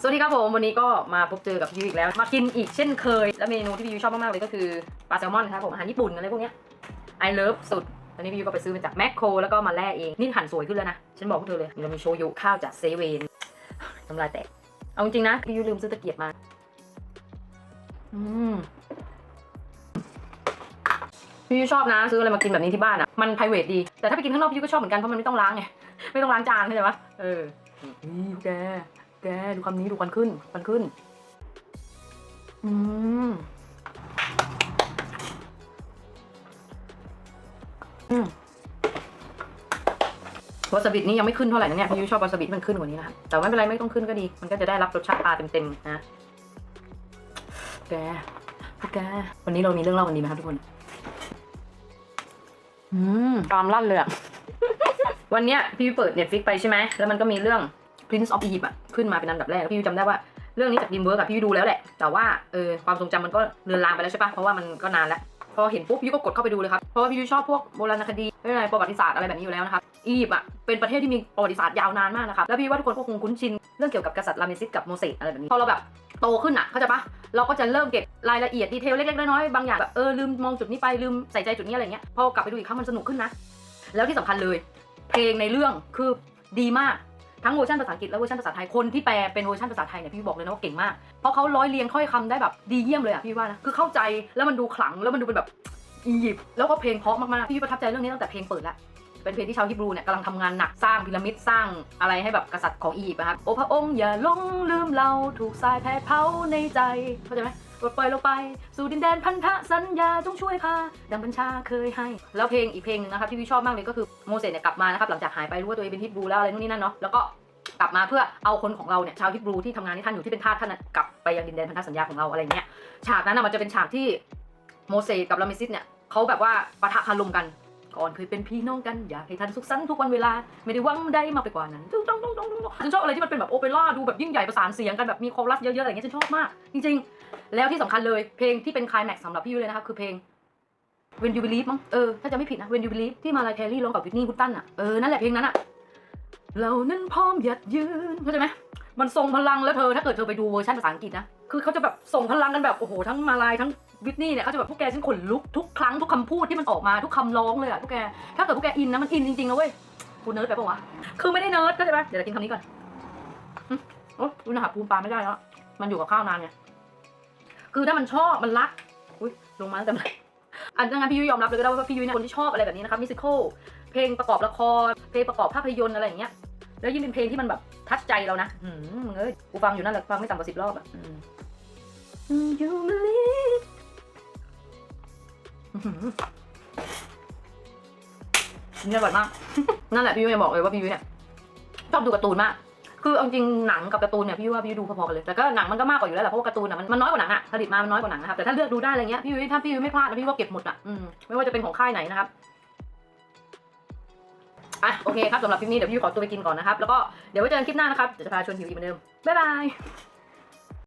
สวัสดีครับผมวันนี้ก็มาพบเจอกับพี่ยูอีกแล้ว มากินอีกเช่นเคย และเมนูที่พี่ยูชอบมากๆเลยก็คือปลาแซลมอนครับผมอาหารญี่ปุ่นอะไรพวกเนี้ย I love สุดอันนี้พี่ยูก็ไปซื้อมาจากแมคโครแล้วก็มาแล่เองนี่หั่นสวยขึ้นแล้วนะ ฉันบอกพวกเธอเลยเรามีโชยุข้าวจากเซเว่นน้ำลายแตกเอาจริงนะพี่ยูลืมซื้อตะเกียบมาอืมพี่ยูชอบนะซื้ออะไรมากินแบบนี้ที่บ้านอะมัน p r i v a t ดีแต่ถ้าไปกินข้างนอกพี่ยูก็ชอบเหมือนกันเพราะมันไม่ต้องล้างไงไม่ต้องล้างจานเข้าใจปะเออนี่แก แกดูคำนี้ดูควันขึ้นควันขึ้นอืมอืมวาซาบินี่ยังไม่ขึ้นเท่าไหร่นะเนี่ยพี่ยูชอบวาซาบิที่มันขึ้นกว่านี้นะครับแต่ไม่เป็นไรไม่ต้องขึ้นก็ดี มันก็จะได้รับรสชาติปลาเต็มๆนะแกพวกแกวันนี้เรามีเรื่องเล่าวันนี้ไหมครับทุกคนอืมตามลั่นเลยอะวันเนี้ยพี่เปิดเน็ตฟิกไปใช่ไหมแล้วมันก็มีเรื่อง Prince of Egypt อะขึ้นมาเป็นอันดับแรกแล้วพี่จำได้ว่าเรื่องนี้จากดีมเวิร์กอะพี่ดูแล้วแหละ แต่ว่าเออความทรงจำมันก็เลือนลางไปแล้วใช่ปะเพราะว่ามันก็นานแล้ว พอเห็นปุ๊บพี่ก็กดเข้าไปดูเลยครับ เพราะว่าพี่ชอบพวกโบราณคดีไม่ใช่ประวัติศาสตร์อะไรแบบนี้อยู่แล้วนะครับ อียิปต์อะเป็นประเทศที่มีประวัติศาสตร์ยาวนานมากนะครับ แล้วพี่ว่าทุกคนก็คงคุ้นชินเรื่องเกี่ยวกับกษัตริย์ราเมซิสกับโมเสสอะไรแบบนี้ พอเราแบบโตขึ้นอะเข้าใจปะเราก็จะเริ่มเก็บรายละเอียดดีเทลเล็กๆน้อยๆบางอย่างแบบเออลืมมองจุดนี้ไปลืมใส่ใจจุดนี้อะไรเงี้ย พอกลับไปดูอีกครั้งมันสนุกขึ้นนะ แล้วที่สำคัญเลย เพลงในเรื่องคือดีมาก ทั้งเวอร์ชันภาษาอังกฤษและเวอร์ชันภาษาไทยคนที่แปลเป็นเวอร์ชันภาษาไทยเนี่ยพี่บอกเลยนะว่าเก่งมากเพราะเขาร้อยเรียงถ้อยคำได้แบบดีเยี่ยมเลยอะพี่ว่านะคือเข้าใจแล้วมันดูขลังแล้วมันดูเป็นแบบอียิปต์แล้วก็เพลงเพราะมากๆพี่ประทับใจเรื่องนี้ตั้งแต่เพลงเปิดละเป็นเพลงที่ชาวฮิบรูเนี่ยกำลังทำงานหนักสร้างพีระมิดสร้างอะไรให้แบบกษัตริย์ของอียิปต์นะครับโอพระองค์อย่าลงลืมเราถูกทรายแผดเผาในใจเข้าใจไหม ปลดปล่อยเราไป สู่ดินแดนพันธสัญญาจงช่วยค่ะดังบัญชาเคยให้ แล้วเพลงอีกเพลงหนึงนะครับที่พี่ชอบมากเลยก็คือโมเสสเนี่ยกลับมานะครับหลังจากหายไปรู้ว่าตัวเองเป็นฮิบรูแล้วอะไรนู่นนี่นั่นเนาะแล้วก็กลับมาเพื่อเอาคนของเราเนี่ยชาวฮิบรูที่ทำงานที่ท่านอยู่ที่เป็นทาสท่านกลับไปยังดินแดนพันธสัญญาของเราอะไรเงี้ยฉากนั้นน่ะมันจะเป็นฉากที่โมเสสกับราเมซิสเนี่ยเขาแบบว่าปะทะคารมกันก่อนเคยเป็นพี่น้องกันอยากให้ท่านสุขสันต์ทุกวันเวลาไม่ได้หวังใดมากไปกว่านั้น ตุ้งตุ้งฉันชอบอะไรที่มันเป็นแบบโอเปร่าดูแบบยิ่งใหญ่ประสานเสียงกันแบบมีคอรัสเยอะๆอะไรเงี้ยฉันชอบมาก จริงๆ แล้วที่สำคัญเลยเพลงที่เป็นคลายแม็กซ์สำหรับพี่ยุ้ยเลยนะครับคือเพลง When You Believe มั้งเออถ้าจะไม่ผิดนะ When You Believe ที่มาลายแคลรี่ร้องกับวิทนี่ฮุตตันอะเออนั่นแหละเพลงนั้นอะเรานั้นพร้อมหยัดยืนเข้าใจไหมมันทรงพลังแล้วเธอถ้าเกิดเธอไปดูเวอร์ชันภาษาอังกฤษนะคือเขาจะแบบส่งพลังกันแบบโอ้โหทั้งมาลายทั้งวิทนี่เนี่ยเขาจะแบบพวกแกฉันขนลุกทุกครั้งทุกคำพูดที่มันออกมาทุกคำร้องเลยอะพวกแกถ้าเกิดพวกแกอินนะมันอินจริงๆนะเว้ย กูเนิร์ดไปปะวะ คือไม่ได้เนิร์ดก็ใช่ปะเดี๋ยวเรากินคำนี้ก่อนโอ้ยอุณหภูมิปลาไม่ได้แล้ว มันอยู่กับข้าวนานไง คือถ้ามันชอบมันรัก อุ้ยลงมาตั้งแต่เมื่อไหร่อันนั้นพี่ยุ้ยยอมรับเลยก็ได้ว่าพี่ยุ้ยเนี่ยคนที่ชอบอะไรแบบนี้นะครับมิวสิควลเพลงประกอบละคร เพลงประกอบภาพยนตร์อะไรอย่างเงี้ย แล้วยิ่งเป็นเพลงที่มันแบบทัชใจเรานะอืมมึงเอ้ย กูฟังอยู่นั่นแหละฟังไม่ต่ำกว่าสิบรอบอะอืม You believe อื้อหือนี่อร่อยมาก นั่นแหละพี่ยุ้ยจะบอกเลยว่าพี่ยุ้ยเนี่ยชอบดูการ์ตูนมาก คือเอาจริงหนังกับการ์ตูนเนี่ยพี่ยุ้ยว่าพี่ยุ้ยดูพอๆกันเลย แต่ก็หนังมันก็มากกว่าอยู่แล้วแหละเพราะว่าการ์ตูนอะมันมันน้อยกว่าหนังอะผลิตมามันน้อยกว่าหนังนะครับแต่ถ้าเลือกดูได้อะไรเงี้ยพี่ยุ้ยถ้าพี่ยุ้ยไม่พลาดนะพี่ว่าเก็บหมดอะอืมไม่ว่าจะเป็นของค่ายไหนนะครับอะโอเคครับสำหรับคลิปนี้เดี๋ยวพี่ยุ้ยขอตัวไปกินก่อนนะครับ แล้วก็เดี๋ยวไว้เจอกันคลิปหน้านะครับ เดี๋ยวจะพาชวนหิวอีกเหมือนเดิม บ๊ายบาย